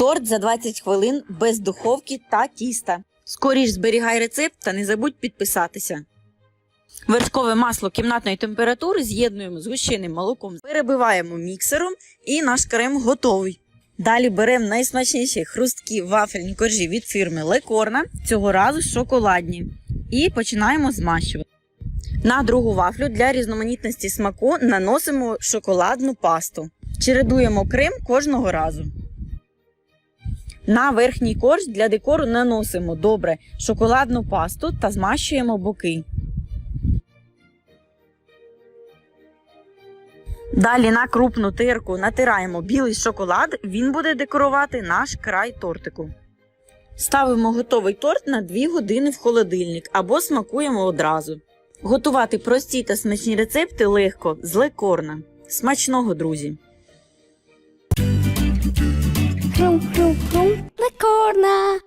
Торт за 20 хвилин без духовки та тіста. Скоріш зберігай рецепт та не забудь підписатися. Вершкове масло кімнатної температури з'єднуємо з гущеним молоком, перебиваємо міксером і наш крем готовий. Далі беремо найсмачніші хрусткі вафельні коржі від фірми Лекорна, цього разу шоколадні, і починаємо змащувати. На другу вафлю для різноманітності смаку наносимо шоколадну пасту. Чередуємо крем кожного разу. На верхній корж для декору наносимо добре шоколадну пасту та змащуємо боки. Далі на крупну тирку натираємо білий шоколад, він буде декорувати наш край тортику. Ставимо готовий торт на 2 години в холодильник або смакуємо одразу. Готувати прості та смачні рецепти легко з лекорна. Смачного, друзі! Хрум-хрум-хрум. Лекорна.